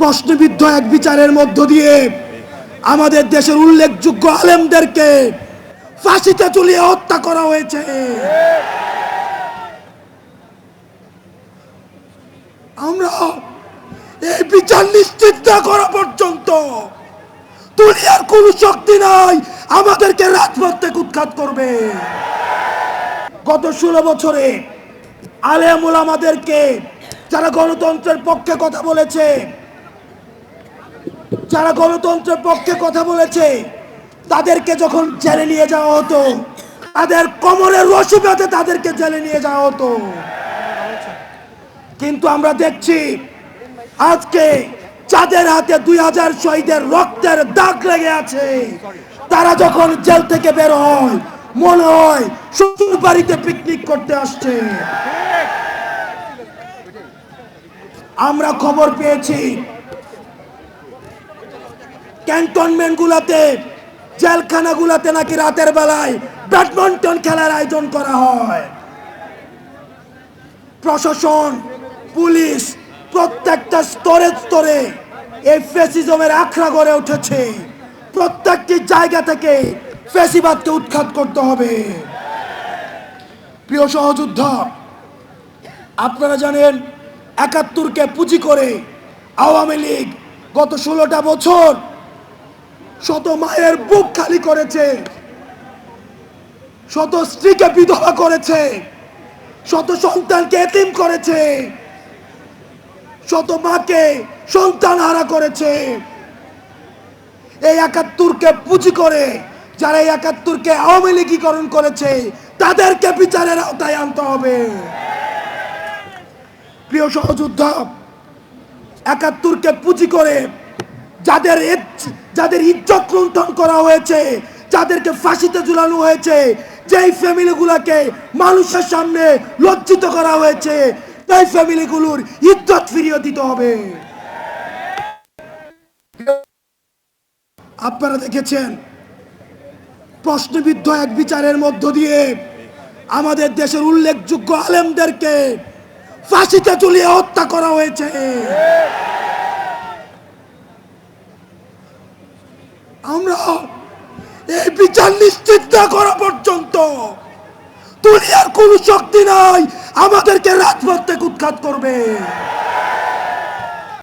প্রশ্নবিদ্ধ এক বিচারের মধ্য দিয়ে আমাদের দেশের উল্লেখযোগ্য আলেমদেরকে ফাঁসিতে ঝুলিয়ে হত্যা করা হয়েছে। আমরা এই বিচার নিশ্চিত না করা পর্যন্ত দুনিয়ার কোন শক্তি নাই আমাদেরকে রাজপথ উৎখাত করবে। গত ষোলো বছরে আলেমুল আমাদেরকে যারা গণতন্ত্রের পক্ষে কথা বলেছে যারা গণতন্ত্রের পক্ষে কথা বলেছে, তাদেরকে যখন জেলে নিয়ে যাওয়া হতো, তাদের কোমরের রশি বেঁধে তাদেরকে জেলে নিয়ে যাওয়া হতো। কিন্তু আমরা দেখছি, আজকে যাদের হাতে দুই হাজার শহীদের রক্তের দাগ লেগে আছে, তারা যখন জেল থেকে বের হয়, মনে হয় শ্বশুর বাড়িতে পিকনিক করতে আসছে। আমরা খবর পেয়েছি ক্যান্টনমেন্ট গুলাতে জেলখানা গুলাতে নাকি রাতের বেলায় ব্যাডমিন্টন খেলার আয়োজন করা হয়। প্রশাসন, পুলিশ প্রত্যেকটা স্তরে স্তরে এই ফেসিজমের আখড়া গড়ে উঠেছে। প্রত্যেকটি জায়গা থেকে ফেসিবাদকে উৎখাত করতে হবে। প্রিয় সহযোদ্ধা, আপনারা জানেন, একাত্তরকে পুঁজি করে আওয়ামী লীগ গত ষোলোটা বছর শত মায়ের বুক খালি করেছে। শত স্ত্রীকে বিধবা করেছে। শত সন্তানকে এতিম করেছে। শত মাকে সন্তান হারা করেছে। এই একাত্তরকে পুঁজি করে যারা এই একাত্তরকে আওয়ামী লীগীকরণ করেছে, তাদেরকে বিচারের আওতায় আনতে হবে। প্রিয় সহযোদ্ধা, একাত্তরকে পুঁজি করে যাদের ইজ্জ- যাদের ইজ্জত লুণ্ঠন করা হয়েছে, যাদেরকে ফাঁসিতে ঝুলানো হয়েছে, যেই ফ্যামিলিগুলোকে মানুষের সামনে লজ্জিত করা হয়েছে, সেই ফ্যামিলিগুলোর ইজ্জত ফিরিয়ে দিতে হবে। আপনারা দেখেছেন, প্রশ্নবিদ্ধ এক বিচারের মধ্য দিয়ে আমাদের দেশের উল্লেখযোগ্য আলেমদেরকে ফাঁসিতে ঝুলিয়ে হত্যা করা হয়েছে আমরা এই বিচার নিশ্চিত না করা পর্যন্ত। দুনিয়ার কোনো শক্তি নাই। আমাদেরকে রাজপথ থেকে উৎখাত করবে।